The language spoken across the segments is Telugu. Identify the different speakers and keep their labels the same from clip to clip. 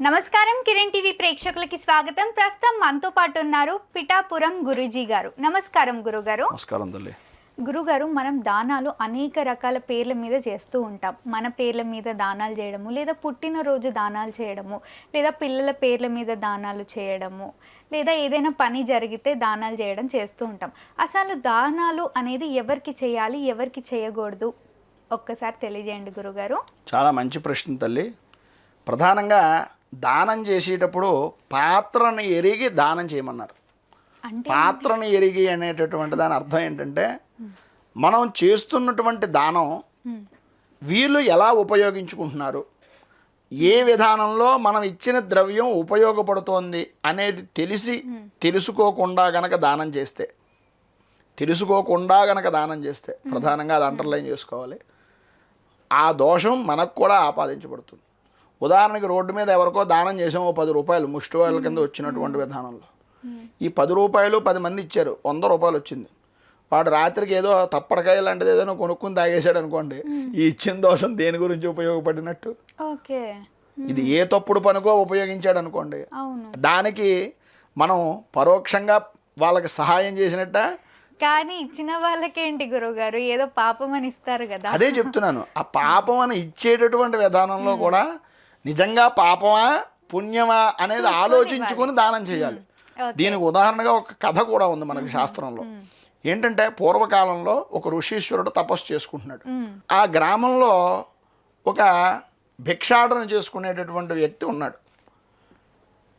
Speaker 1: నమస్కారం కిరణ్ టీవీ ప్రేక్షకులకి స్వాగతం. ప్రస్తుతం మనతో పాటు ఉన్నారు పిఠాపురం గురూజీ గారు. నమస్కారం గురుగారు.
Speaker 2: నమస్కారం తల్లి.
Speaker 1: గురుగారు మనం దానాలు అనేక రకాల పేర్ల మీద చేస్తూ ఉంటాం. మన పేర్ల మీద దానాలు చేయడము లేదా పుట్టినరోజు దానాలు చేయడము లేదా పిల్లల పేర్ల మీద దానాలు చేయడము లేదా ఏదైనా పని జరిగితే దానాలు చేయడం చేస్తూ ఉంటాం. అసలు దానాలు అనేది ఎవరికి చేయాలి ఎవరికి చేయకూడదు? ఒక్కసారి తెలియజేయండి గురుగారు.
Speaker 2: చాలా మంచి ప్రశ్న తల్లి. ప్రధానంగా దానం చేసేటప్పుడు పాత్రను ఎరిగి దానం చేయమన్నారు. పాత్రను ఎరిగి అనేటటువంటి దాని అర్థం ఏంటంటే మనం చేస్తున్నటువంటి దానం వీళ్ళు ఎలా ఉపయోగించుకుంటున్నారు? ఏ విధానంలో మనం ఇచ్చిన ద్రవ్యం ఉపయోగపడుతోంది అనేది తెలిసి తెలుసుకోకుండా గనక దానం చేస్తే తెలుసుకోకుండా గనక దానం చేస్తే ప్రధానంగా అది అండర్లైన్ చేసుకోవాలి. ఆ దోషం మనకు కూడా ఆపాదించబడుతుంది. ఉదాహరణకి రోడ్డు మీద ఎవరికో దానం చేసాం ఓ పది రూపాయలు ముష్టి వాళ్ళ కింద వచ్చినటువంటి విధానంలో. ఈ పది రూపాయలు పది మంది ఇచ్చారు వంద రూపాయలు వచ్చింది. వాడు రాత్రికి ఏదో తప్పడకాయ లాంటిది ఏదైనా కొనుక్కుని తాగేశాడు అనుకోండి ఈ ఇచ్చిన దోషం దేని గురించి ఉపయోగపడినట్టు?
Speaker 1: ఓకే.
Speaker 2: ఇది ఏ తప్పుడు పనికో ఉపయోగించాడు అనుకోండి. దానికి మనం పరోక్షంగా వాళ్ళకి సహాయం చేసినట్ట?
Speaker 1: కానీ ఇచ్చిన వాళ్ళకేంటి గురువుగారు? ఏదో పాపం అని ఇస్తారు కదా.
Speaker 2: అదే చెప్తున్నాను. ఆ పాపం అని ఇచ్చేటటువంటి విధానంలో కూడా నిజంగా పాపమా పుణ్యమా అనేది ఆలోచించుకొని దానం చేయాలి. దీనికి ఉదాహరణగా ఒక కథ కూడా ఉంది మనకి శాస్త్రంలో. ఏంటంటే పూర్వకాలంలో ఒక ఋషీశ్వరుడు తపస్సు చేసుకుంటున్నాడు. ఆ గ్రామంలో ఒక భిక్షాటన చేసుకునేటటువంటి వ్యక్తి ఉన్నాడు.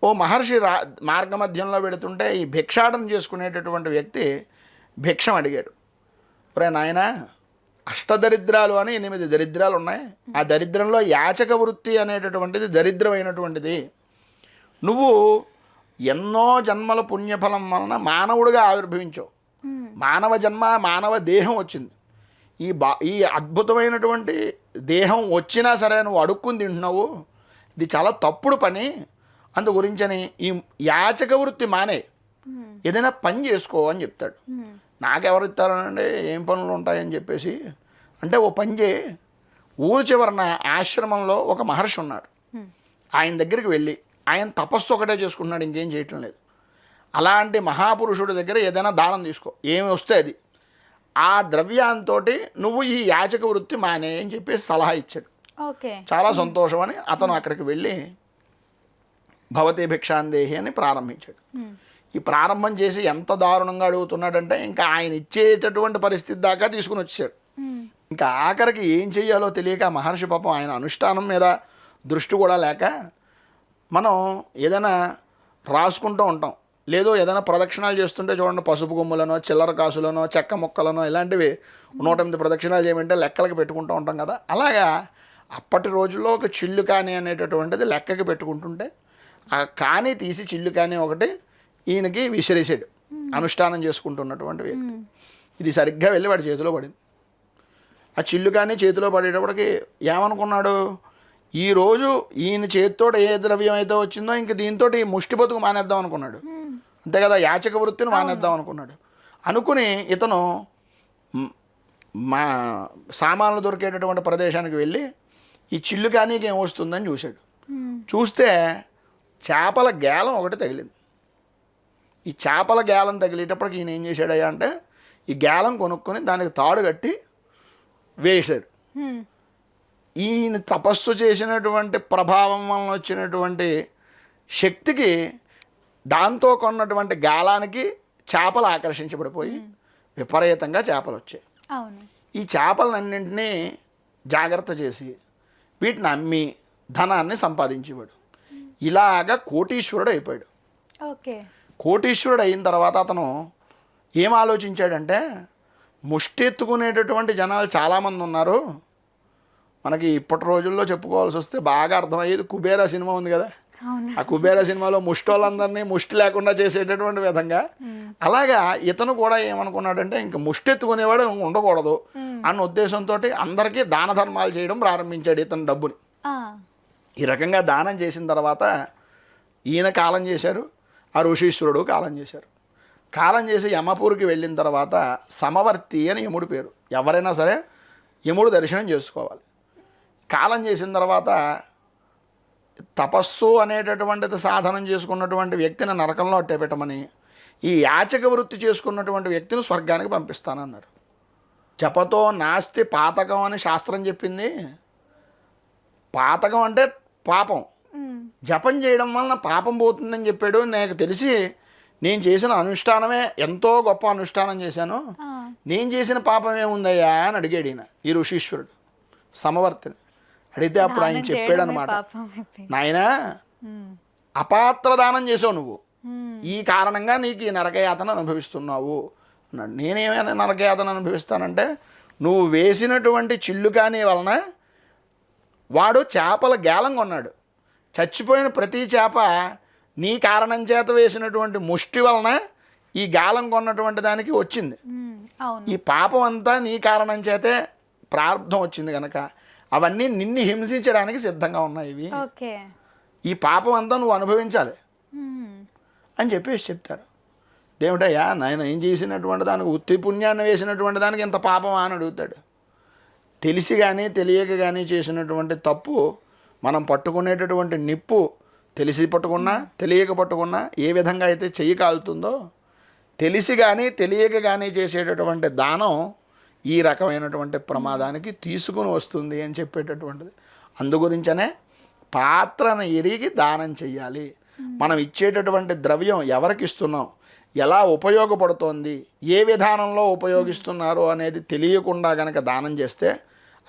Speaker 2: ఓ మహర్షి రా మార్గమధ్యంలో పెడుతుంటే ఈ భిక్షాటన చేసుకునేటటువంటి వ్యక్తి భిక్షం అడిగాడు. ఒరే నాయనా అష్టదరిద్రాలు అని ఎనిమిది దరిద్రాలు ఉన్నాయి. ఆ దరిద్రంలో యాచక వృత్తి అనేటటువంటిది దరిద్రమైనటువంటిది. నువ్వు ఎన్నో జన్మల పుణ్యఫలం వలన మానవుడిగా ఆవిర్భవించావు. మానవ జన్మ మానవ దేహం వచ్చింది. ఈ బా ఈ అద్భుతమైనటువంటి దేహం వచ్చినా సరే నువ్వు అడుక్కుని తింటున్నావు. ఇది చాలా తప్పుడు పని. అందు గురించని ఈ యాచక వృత్తి మానే. ఏదైనా పని చేసుకో అని చెప్తాడు. నాకెవరు ఇస్తారనండి? ఏం పనులు ఉంటాయని చెప్పేసి అంటే ఓ చేయి ఊరు చివరన ఆశ్రమంలో ఒక మహర్షి ఉన్నాడు. ఆయన దగ్గరికి వెళ్ళి ఆయన తపస్సు ఒకటే చేసుకుంటున్నాడు ఇంకేం చేయటం లేదు. అలాంటి మహాపురుషుడి దగ్గర ఏదైనా దానం తీసుకో ఏమి వస్తే అది. ఆ ద్రవ్యాంతో నువ్వు ఈ యాచక వృత్తి మానే అని చెప్పేసి సలహా ఇచ్చాడు. చాలా సంతోషం అని అతను అక్కడికి వెళ్ళి భవతి భిక్షాందేహి అని ప్రారంభించాడు. ఈ ప్రారంభం చేసి ఎంత దారుణంగా అడుగుతున్నాడంటే ఇంకా ఆయన ఇచ్చేటటువంటి పరిస్థితి దాకా తీసుకుని వచ్చాడు. ఇంకా ఆఖరికి ఏం చెయ్యాలో తెలియక మహర్షి పాపం ఆయన అనుష్ఠానం మీద దృష్టి కూడా లేక మనం ఏదైనా రాసుకుంటూ ఉంటాం. లేదో ఏదైనా ప్రదక్షిణాలు చేస్తుంటే చూడండి పసుపు కొమ్ములనో చిల్లర కాసులనో చెక్క మొక్కలనో ఇలాంటివి నూట ఎనిమిది ప్రదక్షిణాలు చేయమంటే లెక్కలకి పెట్టుకుంటూ ఉంటాం కదా. అలాగా అప్పటి రోజుల్లో ఒక చిల్లు కాని అనేటటువంటిది లెక్కకి పెట్టుకుంటుంటే ఆ కాని తీసి చిల్లు కాని ఒకటి ఈయనకి విసిరేసాడు. అనుష్ఠానం చేసుకుంటున్నటువంటి వ్యక్తి. ఇది సరిగ్గా వెళ్ళి వాడి చేతిలో పడింది. ఆ చిల్లు కానీ చేతిలో పడేటప్పటికి ఏమనుకున్నాడు? ఈరోజు ఈయన చేతితో ఏ ద్రవ్యం అయితే వచ్చిందో ఇంక దీంతో ఈ ముష్టి బతుకు మానేద్దాం అనుకున్నాడు. అంతే కదా యాచక వృత్తిని మానేద్దాం అనుకున్నాడు. అనుకుని ఇతను మ్, సామాన్లు దొరికేటటువంటి ప్రదేశానికి వెళ్ళి ఈ చిల్లు కానీ ఏం వస్తుందని చూశాడు. చూస్తే చేపల గేలం ఒకటి తగిలింది. ఈ చేపల గేలం తగిలేటప్పటికి ఈయన ఏం చేశాడయ్యా అంటే ఈ గేలం కొనుక్కొని దానికి తాడు కట్టి
Speaker 1: ఉమ్,
Speaker 2: ఈయన తపస్సు చేసినటువంటి ప్రభావం వలన వచ్చినటువంటి శక్తికి దాంతో కొన్నటువంటి గాలానికి చేపలు ఆకర్షించబడిపోయి విపరీతంగా చేపలు వచ్చాయి. ఈ చేపలన్నింటినీ జాగ్రత్త చేసి వీటిని అమ్మి ధనాన్ని సంపాదించేవాడు. ఇలాగ కోటీశ్వరుడు అయిపోయాడు.
Speaker 1: ఓకే.
Speaker 2: కోటీశ్వరుడు అయిన తర్వాత అతను ఏం ఆలోచించాడంటే ముష్టి ఎత్తుకునేటటువంటి జనాలు చాలామంది ఉన్నారు. మనకి ఇప్పటి రోజుల్లో చెప్పుకోవాల్సి వస్తే బాగా అర్థమయ్యేది కుబేరా సినిమా ఉంది కదా. ఆ కుబేరా సినిమాలో ముష్టోళ్ళందరినీ ముష్టి లేకుండా చేసేటటువంటి విధంగా. అలాగా ఇతను కూడా ఏమనుకున్నాడంటే ఇంక ముష్టి ఎత్తుకునేవాడు ఇంక ఉండకూడదు అన్న ఉద్దేశంతో అందరికీ దాన ధర్మాలు చేయడం ప్రారంభించాడు ఇతను డబ్బుని. ఈ రకంగా దానం చేసిన తర్వాత ఈయన కాలం చేశారు ఆ ఋషీశ్వరుడు కాలం చేశారు. కాలం చేసి యమపూర్కి వెళ్ళిన తర్వాత సమవర్తి అని యముడి పేరు. ఎవరైనా సరే యముడు దర్శనం చేసుకోవాలి. కాలం చేసిన తర్వాత తపస్సు అనేటటువంటిది సాధనం చేసుకున్నటువంటి వ్యక్తిని నరకంలో అట్టే పెట్టమని ఈ యాచక వృత్తి చేసుకున్నటువంటి వ్యక్తిని స్వర్గానికి పంపిస్తానన్నారు. జపతో నాస్తి పాతకం అని శాస్త్రం చెప్పింది. పాతకం అంటే పాపం. జపం చేయడం వలన పాపం పోతుందని చెప్పాడు. నాకు తెలిసి నేను చేసిన అనుష్ఠానమే ఎంతో గొప్ప అనుష్ఠానం చేశాను. నేను చేసిన పాపం ఏముందయ్యా అని అడిగాడు ఈయన ఈ ఋషీశ్వరుడు సమవర్తిని. అడిగితే అప్పుడు ఆయన చెప్పాడు అనమాట. నాయనా. అపాత్ర దానం చేసావు నువ్వు. ఈ కారణంగా నీకు ఈ నరకయాతన అనుభవిస్తున్నావు. అన్నాడు. నేనేమైనా నరకయాతన అనుభవిస్తానంటే నువ్వు వేసినటువంటి చిల్లుకాని వలన వాడు చేపల గేలం కొన్నాడు. చచ్చిపోయిన ప్రతి చేప నీ కారణం చేత వేసినటువంటి ముష్టి వలన ఈ గాలం కొన్నటువంటి దానికి వచ్చింది. ఈ పాపం అంతా నీ కారణం చేతే ప్రారంధం వచ్చింది కనుక అవన్నీ నిన్ను హింసించడానికి సిద్ధంగా ఉన్నాయి ఇవి. ఈ పాపం అంతా నువ్వు అనుభవించాలి. అని చెప్పేసి చెప్తారు. దేవుడయ్యా నాయన ఏం చేసినటువంటి దానికి ఉత్తి పుణ్యాన్ని వేసినటువంటి దానికి ఇంత పాపమా అని అడుగుతాడు. తెలిసి కానీ తెలియక కానీ చేసినటువంటి తప్పు మనం పట్టుకునేటటువంటి నిప్పు తెలిసి పట్టుకున్నా తెలియక పట్టుకున్నా ఏ విధంగా అయితే చెయ్యి కాలుతుందో తెలిసి కానీ తెలియక కానీ చేసేటటువంటి దానం ఈ రకమైనటువంటి ప్రమాదానికి తీసుకుని వస్తుంది అని చెప్పేటటువంటిది. అందుగురించనే పాత్రను ఎరిగి దానం చెయ్యాలి. మనం ఇచ్చేటటువంటి ద్రవ్యం ఎవరికి ఇస్తున్నాం? ఎలా ఉపయోగపడుతోంది? ఏ విధానంలో ఉపయోగిస్తున్నారు అనేది తెలియకుండా గనక దానం చేస్తే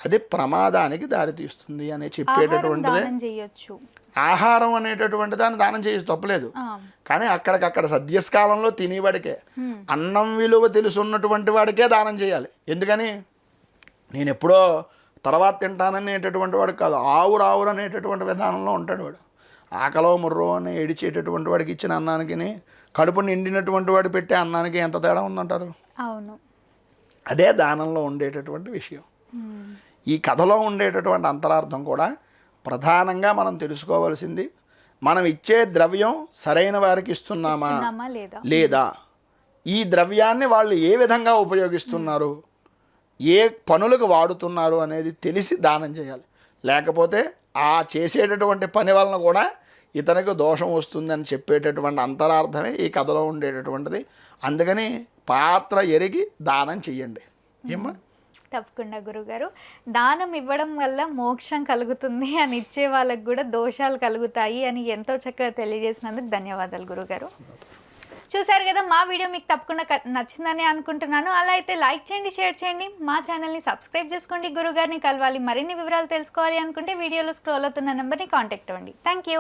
Speaker 2: అది ప్రమాదానికి దారితీస్తుంది అని చెప్పేటటువంటిదే. ఆహారం అనేటటువంటి దాన్ని దానం చేసి తప్పలేదు. కానీ అక్కడికక్కడ సద్యస్కాలంలో తినేవాడికే. అన్నం విలువ తెలుసున్నటువంటి వాడికే దానం చేయాలి. ఎందుకని? నేను ఎప్పుడో తర్వాత తింటాననేటటువంటి వాడు కాదు ఆవురు ఆవురు అనేటటువంటి విధానంలో ఉంటాడు వాడు. ఆకలో ముర్రో అని ఏడిచేటటువంటి వాడికి ఇచ్చిన అన్నానికి కడుపు నిండినటువంటి వాడు పెట్టే అన్నానికి ఎంత తేడా ఉందంటారు?
Speaker 1: అవును.
Speaker 2: అదే దానంలో ఉండేటటువంటి విషయం. ఈ కథలో ఉండేటటువంటి అంతరార్థం కూడా ప్రధానంగా మనం తెలుసుకోవాల్సింది. మనం ఇచ్చే ద్రవ్యం సరైన వారికి ఇస్తున్నామా?
Speaker 1: తిన్నామా లేదా?
Speaker 2: లేదా? ఈ ద్రవ్యాన్ని వాళ్ళు ఏ విధంగా ఉపయోగిస్తున్నారు? ఏ పనులకు వాడుతున్నారు అనేది తెలిసి దానం చేయాలి. లేకపోతే ఆ చేసేటటువంటి పని వలన కూడా ఇతనికి దోషం వస్తుందని చెప్పేటటువంటి అంతరార్థమే ఈ కథలో ఉండేటటువంటిది. అందుకని పాత్ర ఎరిగి దానం చెయ్యండి. ఏమ్మా?
Speaker 1: తప్పకుండా గురుగారు. దానం ఇవ్వడం వల్ల మోక్షం కలుగుతుంది అని ఇచ్చే వాళ్ళకు కూడా దోషాలు కలుగుతాయి అని ఎంతో చక్కగా తెలియజేసినందుకు ధన్యవాదాలు గురుగారు. చూసారు కదా మా వీడియో మీకు తప్పకుండా నచ్చిందని అనుకుంటున్నాను. అలా అయితే లైక్ చేయండి షేర్ చేయండి. మా ఛానల్ని సబ్స్క్రైబ్ చేసుకోండి. గురుగారిని కలవాలి మరిన్ని వివరాలు తెలుసుకోవాలి అనుకుంటే వీడియోలో స్క్రోల్ అవుతున్న నెంబర్ని కాంటాక్ట్ అవ్వండి. Thank you.